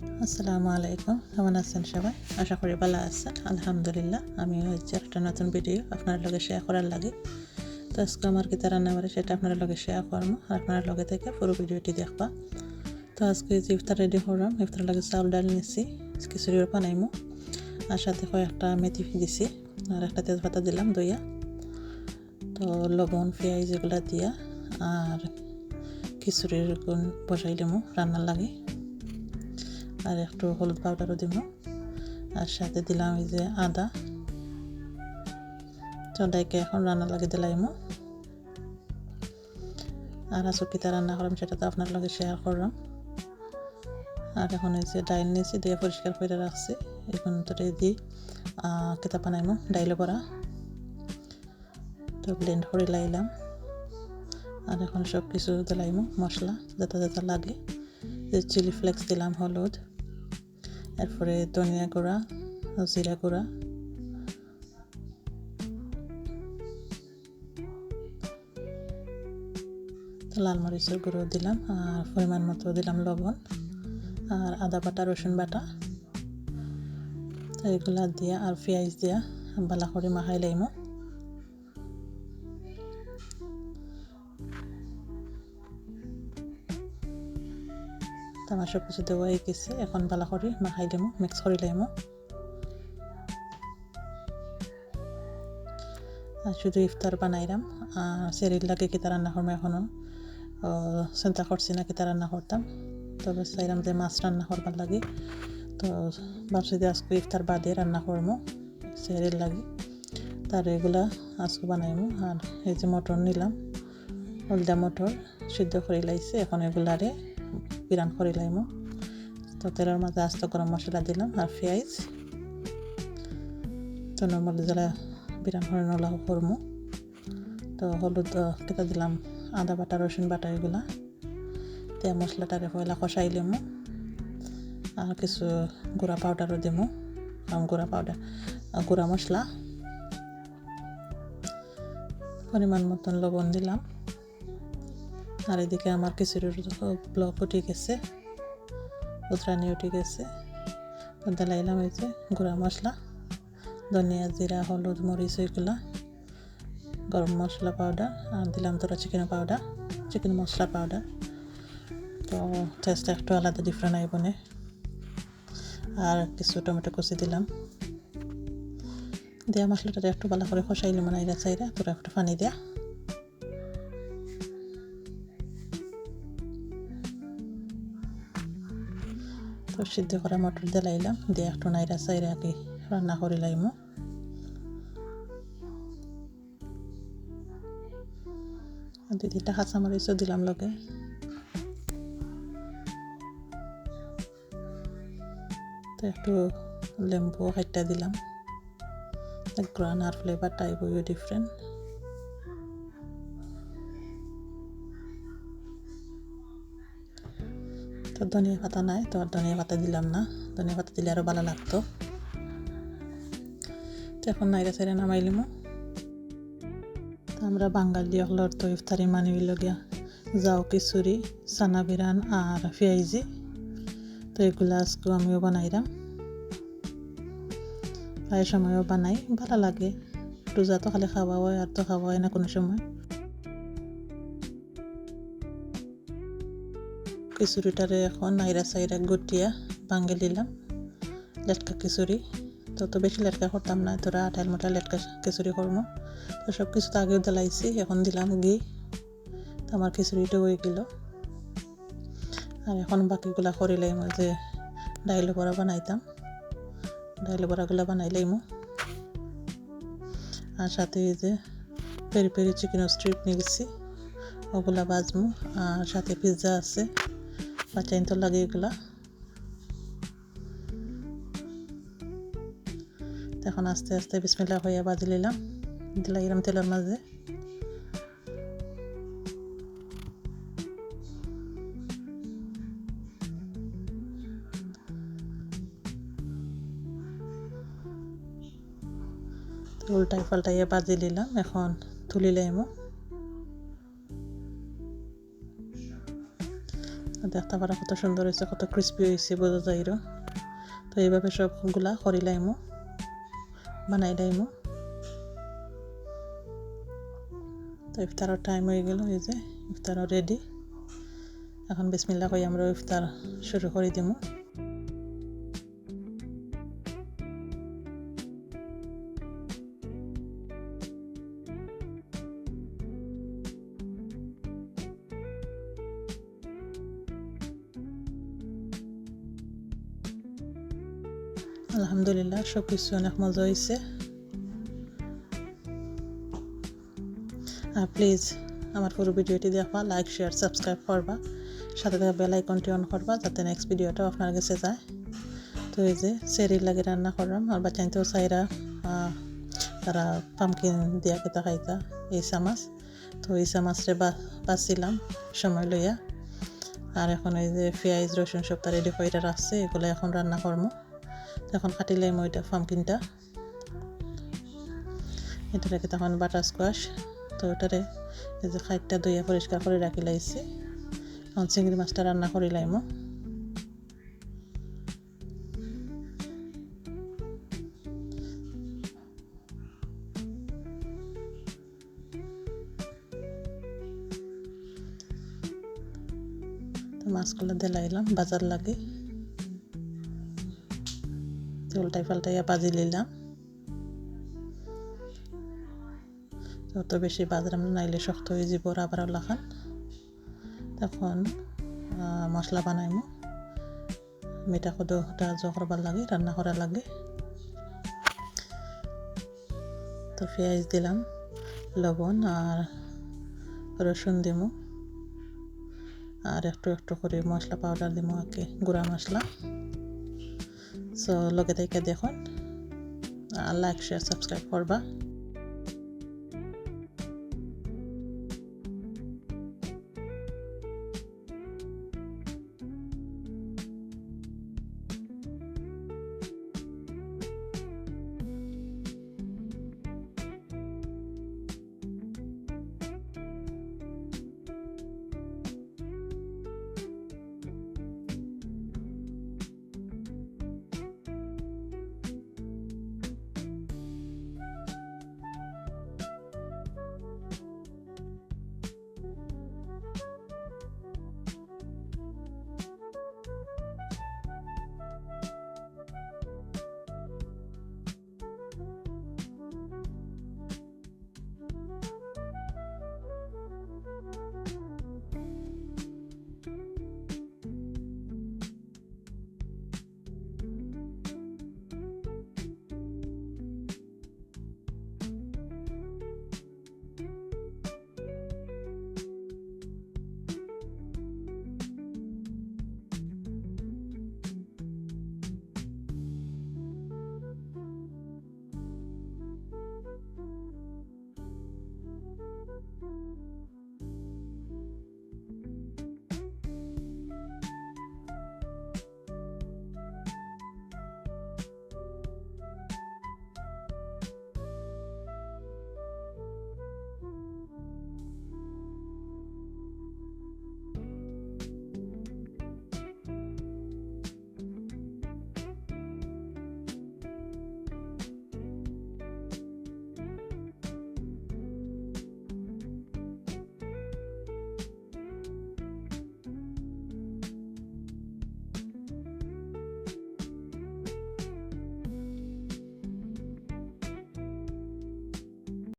আসসালামু আলাইকুম। কেমন আছেন সবাই? আশা করি ভালো আছেন। আলহামদুলিল্লাহ আমি হচ্ছে একটা নতুন ভিডিও আপনার লগে শেয়ার করার লাগে। তো আজকে আমার কিতা রান্না করে সেটা আপনার লগে শেয়ার করব আর আপনার লগে থেকে পুরো ভিডিওটি দেখবা। তো আজকে যে ইফতার রেডি করলাম, ইফতার লগে চাউল, ডাল নিছি, খিচুড়িও বানাইমু আর সাথে কয়েকটা মেথি দিছি আর একটা তেজপাতা দিলাম দইয়া তো লবণ, পেঁয়াজ এগুলা দিয়া আর খিচুড়ির গুণ বসাইলামু রান্নার লাগে। আর একটু হলুদ পাউডারও দিব। আর সাথে দিলাম এই যে আদা। চদাইকে এখন রান্না লাগে দিলাইমো আর আচকিতা রান্না করলাম সেটা তো আপনার লগে শেয়ার করলাম। আর এখন এই যে ডাইল নিয়েছি দিয়ে পরিষ্কার করে রাখছি। এখন তোরে দি কিতাব বানাইমো ডাইলে করা তো ব্লেন্ড করে লাইলাম। আর এখন সব কিছু দিলাইমো মশলা যেটা যেটা লাগে। চিলি ফ্লেক্স দিলাম, হলুদ। এরপরে ধনিয়া গুঁড়া, জিরা গুঁড়া। লাল মরিচের গুঁড়ো দিলাম, আর পরিমাণ মতো দিলাম লবণ, আর আদা বাটা, রসুন বাটা। এগুলা দিয়া আর পেঁয়াজ দিয়া বালা করে মাখাই লাইমো। আমার সব কিছু দেওয়া হয়ে গেছে। এখন বালা করে মাখাই দিমো মিক্স করে লাইমো শুধু ইফতার বানাইলাম সেরির লাগে কিতা রান্না করব এখনও চিন্তা করছি না কিতা রান্না করতাম তবে চাইলাম যে মাছ রান্না করবার লাগে। তো ভাবছি যে আজকে ইফতার বাদে রান্না করব সেরির লাগে। তার এগুলা আজকে বানাইমো। আর এই যে মটর নিলাম। হলদা মটর সিদ্ধ করে লাইছে। এখন এগুলারে বিরান করে লাইমো। তো তেলের মাঝে আস্ত গরম মশলা দিলাম আর পেঁয়াজ। তো নর্মালি যারা বিরান করে নলা করমু। তো হলুদ কেটে দিলাম, আদা বাটা, রসুন বাটা এগুলা। তে মশলাটারে পয়লা কষাই লিমু। আর কিছু গুঁড়া পাউডারও দিমু। গুঁড়া পাউডার গুঁড়া মশলা। পরিমাণ মতন লবণ দিলাম। আর এদিকে আমার খিচুড়ির ব্লক উঠে গেছে উতরানি উঠে গেছে দিলাইলাম এই যে গুঁড়া মশলা, ধনিয়া জিরা, হলুদ, মরিচ ওইগুলা গরম মশলা পাউডার আর দিলাম তোরা চিকেন পাউডার চিকেন মশলা পাউডার তো টেস্টটা একটু আলাদা ডিফারেন্ট আইব আর কিছু টমেটো কুচি দিলাম। দেওয়া মশলাটা একটু ভালো করে কষাইলে মানে এরা চাইরা তোরা একটু পানি দেয়া। সিদ্ধ করা মটর দিলাইলাম দিয়ে একটু নাইরা চাইরা আগে রান্না করে লাইমো। দুই তিনটা কাঁচামরিচও দিলাম লগে। তো, একটু লেম্বু কাটটা দিলাম। গ্রান আর ফ্লেভারটা আইবই ডিফারেন্ট তো ধনিয়া পাতা নাই, তো আর ধনিয়া পাতা দিলাম না। ধনিয়া পাতা দিলে আরও ভালো লাগতো। তো এখন নাইরা সাইরা নামাইলিমো তো আমরা বাঙালি হলর তো ইফতারি মানি লগিয়া যাও খিচুড়ি চানা বিরান আর পেঁয়াজি তো এগুলো আজকেও আমিও বানাইলাম প্রায় সময়ও বানাই, ভালো লাগে। রোজা তো খালি খাওয়া হয়, আর তো খাওয়া হয় না কোনো সময়। খিচুড়িটারে এখন নাইরা সাইরা গুটিয়া ভাঙ্গে দিলাম, লেটকা খিচুড়ি। তো তো বেশি লেটকা করতাম না তোরা আঠাল মোটা লেটকা খিচুড়ি করব তো সব কিছু তো আগেও দিলাইছি এখন দিলাম ঘি। তো আমার খিচুড়িটা হয়ে গেল। আর এখন বাকিগুলা করিলাই মই যে ডাইল বড়া বানাইতাম। ডাইল বড়াগুলা বানাইলাইমো আর সাথে এই যে পেরি পেরি চিকেন স্ট্রিপ নিয়ে গেছি ওগুলা বাজমু। আর সাথে পিৎজা আছে। বাচ্চাইন তো লাগে এগুলা এখন আস্তে আস্তে বিসমিল্লা হইয়া বাজি নিলাম। দিলাই এরম তেলের মাঝে উল্টাই পাল্টাইয়া বাজি নিলাম। এখন তুলি দেখতে পারা কত সুন্দর হয়েছে, কত ক্রিস্পি হয়েছে, বোঝা যাইরো তো এইভাবে সবগুলা করি লাইমু, বানাই লাইমু। তো ইফতারও টাইম হয়ে গেল, এই যে ইফতারও রেডি এখন বিসমিল্লা করে আমরা ইফতার শুরু করে দিমু। আলহামদুলিল্লাহ সব কিছু অনেক মজা হয়েছে প্লিজ আমার পুরো ভিডিওটি দেখবা লাইক শেয়ার সাবস্ক্রাইব করবা, সাথে থাকা বেল আইকনটি অন করবা, যাতে নেক্সট ভিডিওটাও আপনার কাছে যায়। তো এই যে সেরি লাগে রান্না করলাম, আর বাচ্চাইতেও চাইরা তারা পামকিন দিয়া কেতা খাইতা, এই চামাচ। তো এই চামাচরে বাঁচিলাম সময় লইয়া। আর এখন এই যে পেঁয়াজ, রসুন সবটা রেডি করে রাখছে, এগুলো এখন রান্না করব এখন কাটিলাম ওইটা পামকিনটা এটাকে তখন বাটার স্কোয়াশ তো ওটারে এই যে খাইটটা ধুইয়া পরিষ্কার করে রাখি লাইছি। এখন চিংড়ি মাছটা রান্না করি লাইমো। মাছগুলো দিলাইলাম, বাজার লাগে। উল্টাই পাল্টাইয়া বাজি নিলাম যত বেশি বাজরাম নাইলে শক্ত হয়ে যাব আবার লাখান তখন মশলা বানাইমো। মিঠা জ করবার লাগে, রান্না করা লাগে। তো পেঁয়াজ দিলাম, লবণ আর রসুন দিমু। আর একটু একটু করে মশলা পাউডার দিমু, আগে গুঁড়া মশলা। সো লগে থেকে দেখুন লাইক শেয়ার সাবস্ক্রাইব করবা